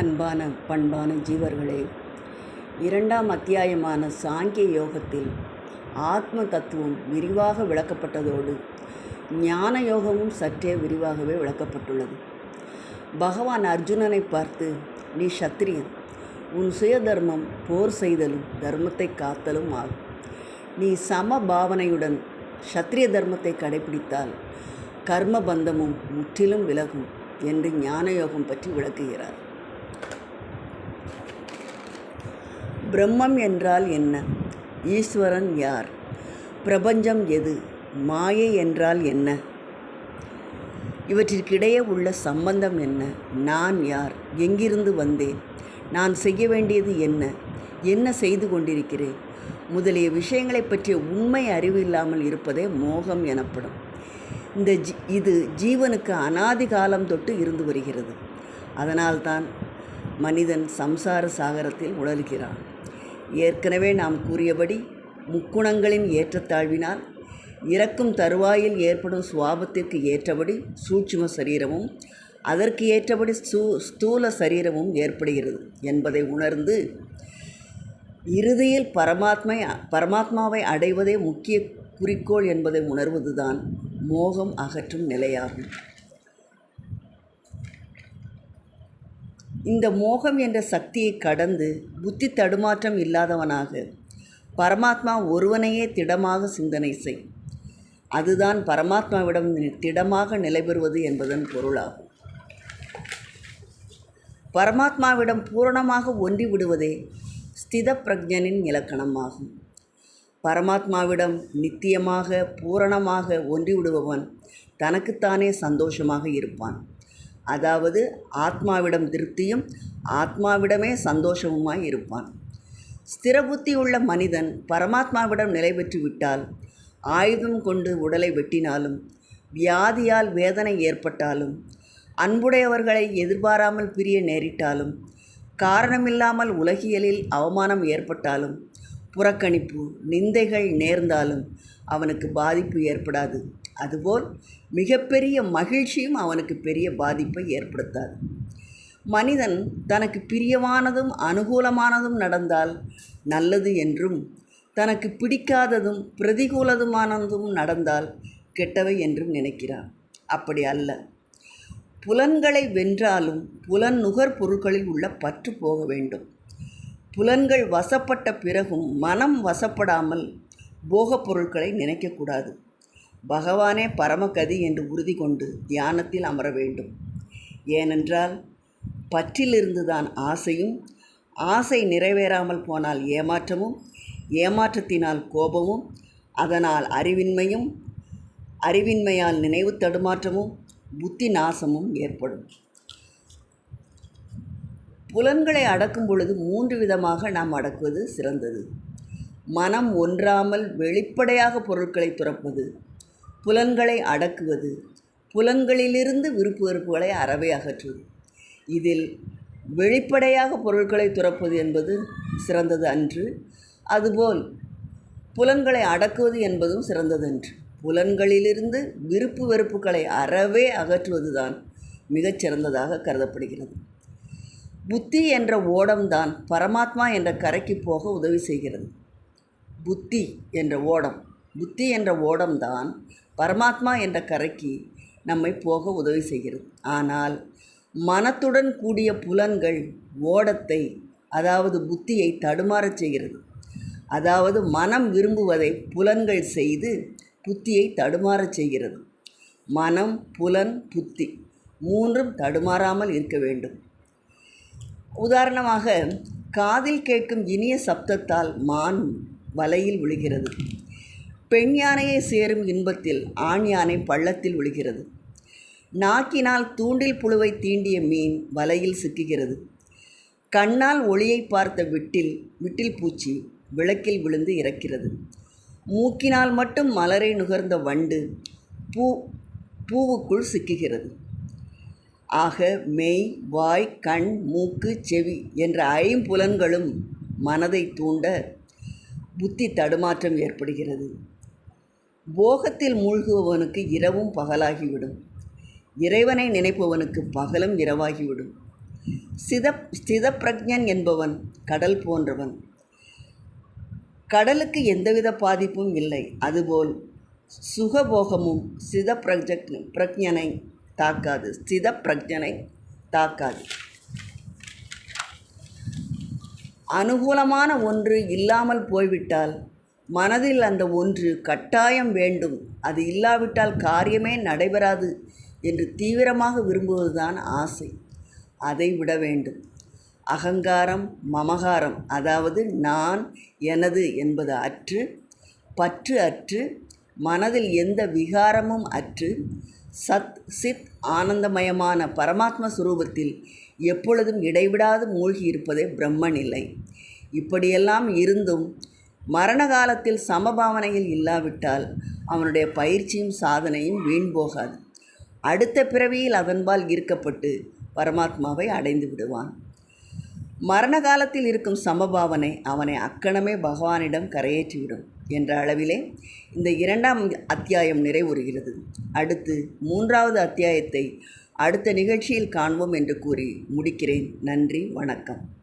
அன்பான பண்பான ஜீவர்களே இரண்டாம் அத்தியாயமான சாங்கிய யோகத்தில் ஆத்ம தத்துவம் விரிவாக விளக்கப்பட்டதோடு ஞான யோகமும் சற்றே விரிவாகவே விளக்கப்பட்டுள்ளது. பகவான் அர்ஜுனனை பார்த்து நீ சத்திரியன். உன் சுய தர்மம் போர் செய்தலும் தர்மத்தை காத்தலும் ஆகும். நீ சம பாவனையுடன் சத்திரிய தர்மத்தை கடைபிடித்தால் கர்ம பந்தமும் முற்றிலும் விலகும் என்று ஞான யோகம் பற்றி விளக்குகிறார். பிரம்மம் என்றால் என்ன? ஈஸ்வரன் யார்? பிரபஞ்சம் எது? மாயை என்றால் என்ன? இவற்றிற்கிடையே உள்ள சம்பந்தம் என்ன? நான் யார்? எங்கிருந்து வந்தேன்? நான் செய்ய வேண்டியது என்ன? என்ன செய்து கொண்டிருக்கிறேன்? முதலிய விஷயங்களை பற்றிய உண்மை அறிவு இல்லாமல் இருப்பதே மோகம் எனப்படும். இந்த ஜி இது ஜீவனுக்கு அனாதி காலம் தொட்டு இருந்து வருகிறது. அதனால்தான் மனிதன் சம்சார சாகரத்தில் உழல்கிறான் ஏற்கனவே நாம் கூறியபடி முக்குணங்களின் ஏற்றத்தாழ்வினால் இறக்கும் தருவாயில் ஏற்படும் சுவாபத்திற்கு ஏற்றபடி சூட்சும சரீரமும் அதற்கு ஏற்றபடி சூ ஸ்தூல சரீரமும் ஏற்படுகிறது என்பதை உணர்ந்து இறுதியில் பரமாத்மை பரமாத்மாவை அடைவதே முக்கிய குறிக்கோள் என்பதை உணர்வதுதான் மோகம் அகற்றும் நிலையாகும். இந்த மோகம் என்ற சக்தியை கடந்து புத்தி தடுமாற்றம் இல்லாதவனாக பரமாத்மா ஒருவனையே திடமாக சிந்தனை செய். அதுதான் பரமாத்மாவிடம் திடமாக நிலைபெறுவது என்பதன் பொருளாகும். பரமாத்மாவிடம் பூரணமாக ஒன்றி விடுவதே ஸ்தித பிரஜனின் இலக்கணமாகும். பரமாத்மாவிடம் நித்தியமாக பூரணமாக ஒன்றி விடுபவன் தனக்குத்தானே சந்தோஷமாக இருப்பான். அதாவது ஆத்மாவிடம் திருப்தியும் ஆத்மாவிடமே சந்தோஷமுமாய் இருப்பான். ஸ்திரபுத்தி உள்ள மனிதன் பரமாத்மாவிடம் நிலை பெற்று விட்டால் ஆயுதம் கொண்டு உடலை வெட்டினாலும் வியாதியால் வேதனை ஏற்பட்டாலும் அன்புடையவர்களை எதிர்பாராமல் பிரிய நேரிட்டாலும் காரணமில்லாமல் உலகியலில் அவமானம் ஏற்பட்டாலும் புறக்கணிப்பு நிந்தைகள் நேர்ந்தாலும் அவனுக்கு பாதிப்பு ஏற்படாது. அதுபோல் மிகப்பெரிய மகிழ்ச்சியும் அவனுக்கு பெரிய பாதிப்பை ஏற்படுத்தாது. மனிதன் தனக்கு பிரியமானதும் அனுகூலமானதும் நடந்தால் நல்லது என்றும் தனக்கு பிடிக்காததும் பிரதிகூலதுமானதும் நடந்தால் கெட்டவை என்றும் நினைக்கிறான். அப்படி அல்ல. புலன்களை வென்றாலும் புலன் நுகர் பொருட்களில் உள்ள பற்று போக வேண்டும். புலன்கள் வசப்பட்ட பிறகும் மனம் வசப்படாமல் போகப் பொருட்களை நினைக்கக்கூடாது. பகவானே பரமகதி என்று உறுதி கொண்டு தியானத்தில் அமர வேண்டும். ஏனென்றால் பற்றிலிருந்து தான் ஆசையும் ஆசை நிறைவேறாமல் போனால் ஏமாற்றமும் ஏமாற்றத்தினால் கோபமும் அதனால் அறிவின்மையும் அறிவின்மையால் நினைவு தடுமாற்றமும் புத்தி நாசமும் ஏற்படும். புலன்களை அடக்கும் பொழுது மூன்று விதமாக நாம் அடக்குவது சிறந்தது. மனம் ஒன்றாமல் வெளிப்படையாக பொருட்களை துறப்பது புலன்களை அடக்குவது புலன்களிலிருந்து விருப்பு வெறுப்புகளை அறவே அகற்றுவது. இதில் வெளிப்படையாக பொருட்களை துறப்பது என்பது சிறந்தது அன்று. அதுபோல் புலன்களை அடக்குவது என்பதும் சிறந்ததன்று புலன்களிலிருந்து விருப்பு வெறுப்புகளை அறவே அகற்றுவதுதான் மிகச்சிறந்ததாக கருதப்படுகிறது. புத்தி என்ற ஓடம்தான் பரமாத்மா என்ற கரைக்கு போக உதவி செய்கிறது. புத்தி என்ற ஓடம் புத்தி என்ற ஓடம்தான் பரமாத்மா என்ற கரைக்கு நம்மை போக உதவி செய்கிறது. ஆனால் மனத்துடன் கூடிய புலன்கள் ஓடத்தை அதாவது புத்தியை தடுமாறச் செய்கிறது. அதாவது மனம் விரும்புவதை புலன்கள் செய்து புத்தியை தடுமாறச் செய்கிறது. மனம் புலன் புத்தி மூன்றும் தடுமாறாமல் இருக்க வேண்டும். உதாரணமாக காதில் கேட்கும் இனிய சப்தத்தால் மான் வலையில் விழுகிறது. பெண் யானையை சேரும் இன்பத்தில் ஆண் யானை பள்ளத்தில் விழுகிறது. நாக்கினால் தூண்டில் புழுவை தீண்டிய மீன் வலையில் சிக்குகிறது. கண்ணால் ஒளியை பார்த்த விட்டில் விட்டில் பூச்சி விளக்கில் விழுந்து இறக்கிறது. மூக்கினால் மட்டும் மலரை நுகர்ந்த வண்டு பூ பூவுக்குள் சிக்குகிறது. ஆக மெய் வாய் கண் மூக்கு செவி என்ற ஐம்புலன்களும் மனதை தூண்ட புத்தி தடுமாற்றம் ஏற்படுகிறது. போகத்தில் மூழ்குபவனுக்கு இரவும் பகலாகிவிடும். இறைவனை நினைப்பவனுக்கு பகலும் இரவாகிவிடும். சித ஸ்திதப்பிரஜன் என்பவன் கடல் போன்றவன். கடலுக்கு எந்தவித பாதிப்பும் இல்லை. அதுபோல் சுகபோகமும் சித பிரஜக் பிரஜனை தாக்காது. ஸ்தித பிரஜனை தாக்காது. அனுகூலமான ஒன்று இல்லாமல் போய்விட்டால் மனதில் அந்த ஒன்று கட்டாயம் வேண்டும். அது இல்லாவிட்டால் காரியமே நடைபெறாது என்று தீவிரமாக விரும்புவதுதான் ஆசை. அதை விட வேண்டும். அகங்காரம் மமகாரம் அதாவது நான் எனது என்பது அற்று பற்று அற்று மனதில் எந்த விகாரமும் அற்று சத் சித் ஆனந்தமயமான பரமாத்ம சுரூபத்தில் எப்பொழுதும் இடைவிடாது மூழ்கி இருப்பதே பிரம்ம நிலை. இப்படியெல்லாம் இருந்தும் மரண காலத்தில் சமபாவனையில் இல்லாவிட்டால் அவனுடைய பயிற்சியும் சாதனையும் வீண் போகாது. அடுத்த பிறவியில் அதன்பால் ஈர்க்கப்பட்டு பரமாத்மாவை அடைந்து விடுவான். மரண காலத்தில் இருக்கும் சமபாவனை அவனை அக்கணமே பகவானிடம் கரையேற்றிவிடும். என்ற அளவிலே இந்த இரண்டாம் அத்தியாயம் நிறைவுறுகிறது. அடுத்து மூன்றாவது அத்தியாயத்தை அடுத்த நிகழ்ச்சியில் காண்போம் என்று கூறி முடிக்கிறேன். நன்றி வணக்கம்.